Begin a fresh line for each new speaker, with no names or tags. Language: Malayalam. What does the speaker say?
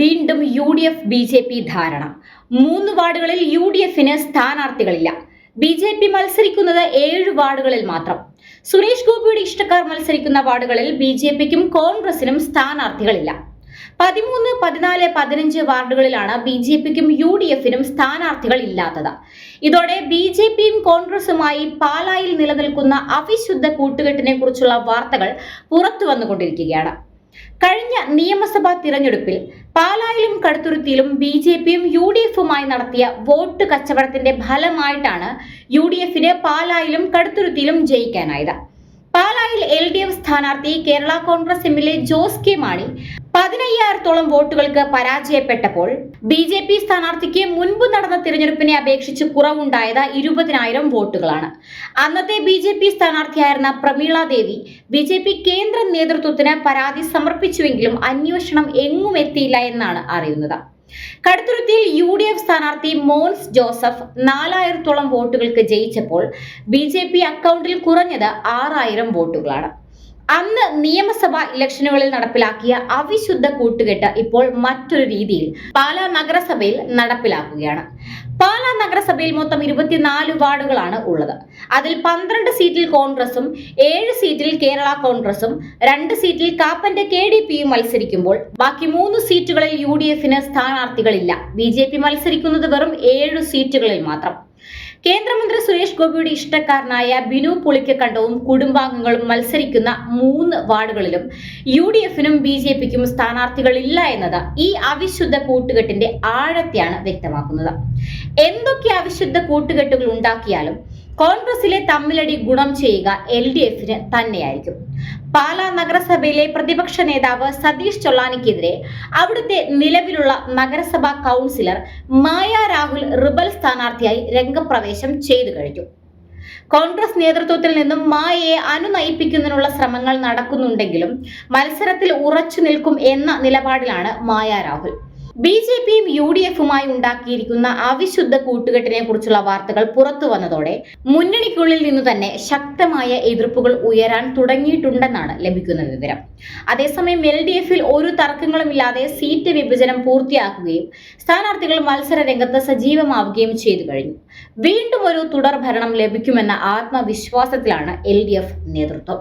വീണ്ടും U D F B J P ധാരണ. മൂന്ന് വാർഡുകളിൽ യു ഡി എഫിന് സ്ഥാനാർത്ഥികളില്ല. ബി ജെ പി മത്സരിക്കുന്നത് ഏഴ് വാർഡുകളിൽ മാത്രം. സുരേഷ് ഗോപിയുടെ ഇഷ്ടക്കാർ മത്സരിക്കുന്ന വാർഡുകളിൽ ബി ജെ പിക്കും കോൺഗ്രസിനും സ്ഥാനാർത്ഥികളില്ല. പതിമൂന്ന് പതിനാല് പതിനഞ്ച് വാർഡുകളിലാണ് ബി ജെ പിക്കും യു ഡി എഫിനും സ്ഥാനാർത്ഥികൾ ഇല്ലാത്തത്. ഇതോടെ ബി ജെ പിയും കോൺഗ്രസുമായി പാലായിൽ നിലനിൽക്കുന്ന അവിശുദ്ധ കൂട്ടുകെട്ടിനെ കുറിച്ചുള്ള വാർത്തകൾ പുറത്തു വന്നുകൊണ്ടിരിക്കുകയാണ് കഴിഞ്ഞ നിയമസഭാ തിരഞ്ഞെടുപ്പിൽ പാലായിലും കടുത്തുരുത്തിയിലും ബി ജെ പിയും യു ഡി എഫുമായി നടത്തിയ വോട്ട് കച്ചവടത്തിന്റെ ഫലമായിട്ടാണ് യു ഡി എഫിന് പാലായിലും കടുത്തുരുത്തിയിലും ജയിക്കാനായത്. പാലായിൽ എൽ ഡി എഫ് സ്ഥാനാർത്ഥി കേരള കോൺഗ്രസ് എമ്മിലെ ജോസ് കെ മാണി പതിനയ്യായിരത്തോളം വോട്ടുകൾക്ക് പരാജയപ്പെട്ടപ്പോൾ ബി ജെ പി സ്ഥാനാർത്ഥിക്ക് മുൻപ് നടന്ന തിരഞ്ഞെടുപ്പിനെ അപേക്ഷിച്ച് കുറവുണ്ടായത് ഇരുപതിനായിരം വോട്ടുകളാണ്. അന്നത്തെ B J P സ്ഥാനാർത്ഥിയായിരുന്ന Prameela Devi B J P കേന്ദ്ര നേതൃത്വത്തിന് പരാതി സമർപ്പിച്ചുവെങ്കിലും അന്വേഷണം എങ്ങും എത്തിയില്ല എന്നാണ് അറിയുന്നത്. കടുത്തുരുത്തിയിൽ യു ഡി എഫ് സ്ഥാനാർത്ഥി മോൻസ് ജോസഫ് നാലായിരത്തോളം വോട്ടുകൾക്ക് ജയിച്ചപ്പോൾ ബി ജെ പി അക്കൗണ്ടിൽ കുറഞ്ഞത് ആറായിരം വോട്ടുകളാണ്. അന്ന് നിയമസഭാ ഇലക്ഷനുകളിൽ നടപ്പിലാക്കിയ അവിശുദ്ധ കൂട്ടുകെട്ട് ഇപ്പോൾ മറ്റൊരു രീതിയിൽ പാലാ നഗരസഭയിൽ നടപ്പിലാക്കുകയാണ്. പാലാ നഗരസഭയിൽ മൊത്തം ഇരുപത്തിനാല് വാർഡുകളാണ് ഉള്ളത്. അതിൽ പന്ത്രണ്ട് സീറ്റിൽ കോൺഗ്രസും ഏഴ് സീറ്റിൽ കേരള കോൺഗ്രസും രണ്ട് സീറ്റിൽ കാപ്പന്റെ കെ ഡി പിയും മത്സരിക്കുമ്പോൾ ബാക്കി മൂന്ന് സീറ്റുകളിൽ യു ഡി എഫിന് സ്ഥാനാർത്ഥികളില്ല. ബി ജെ പി മത്സരിക്കുന്നത് വെറും ഏഴ് സീറ്റുകളിൽ മാത്രം. കേന്ദ്രമന്ത്രി സുരേഷ് ഗോപിയുടെ ഇഷ്ടക്കാരനായ ബിനു പുളിക്കക്കണ്ടവും കുടുംബാംഗങ്ങളും മത്സരിക്കുന്ന മൂന്ന് വാർഡുകളിലും യു ഡി എഫിനും ബി ജെ പിക്കും സ്ഥാനാർത്ഥികളില്ല എന്നത് ഈ അവിശുദ്ധ കൂട്ടുകെട്ടിന്റെ ആഴത്തെയാണ് വ്യക്തമാക്കുന്നത്. എന്തൊക്കെ അവിശുദ്ധ കൂട്ടുകെട്ടുകൾ ഉണ്ടാക്കിയാലും കോൺഗ്രസിലെ തമ്മിലടി ഗുണം ചെയ്യുക എൽ ഡി എഫിന് തന്നെയായിരിക്കും. പാലാ നഗരസഭയിലെ പ്രതിപക്ഷ നേതാവ് സതീഷ് ചൊള്ളാനിക്കെതിരെ അവിടുത്തെ നിലവിലുള്ള നഗരസഭാ കൗൺസിലർ മായ രാഹുൽ റിബൽ സ്ഥാനാർത്ഥിയായി രംഗപ്രവേശം ചെയ്തു കഴിഞ്ഞു. കോൺഗ്രസ് നേതൃത്വത്തിൽ നിന്നും മായയെ അനുനയിപ്പിക്കുന്നതിനുള്ള ശ്രമങ്ങൾ നടക്കുന്നുണ്ടെങ്കിലും മത്സരത്തിൽ ഉറച്ചു നിൽക്കും എന്ന നിലപാടിലാണ് മായ രാഹുൽ. ബി ജെ പിയും യു ഡി എഫുമായി ഉണ്ടാക്കിയിരിക്കുന്ന അവിശുദ്ധ കൂട്ടുകെട്ടിനെ കുറിച്ചുള്ള വാർത്തകൾ പുറത്തു വന്നതോടെ മുന്നണിക്കുള്ളിൽ നിന്ന് തന്നെ ശക്തമായ എതിർപ്പുകൾ ഉയരാൻ തുടങ്ങിയിട്ടുണ്ടെന്നാണ് ലഭിക്കുന്ന വിവരം. അതേസമയം എൽ ഡി എഫിൽ ഒരു തർക്കങ്ങളുമില്ലാതെ സീറ്റ് വിഭജനം പൂർത്തിയാക്കുകയും സ്ഥാനാർത്ഥികൾ മത്സര രംഗത്ത് സജീവമാവുകയും ചെയ്തു കഴിഞ്ഞു. വീണ്ടും ഒരു തുടർ ഭരണം ലഭിക്കുമെന്ന ആത്മവിശ്വാസത്തിലാണ് എൽ നേതൃത്വം.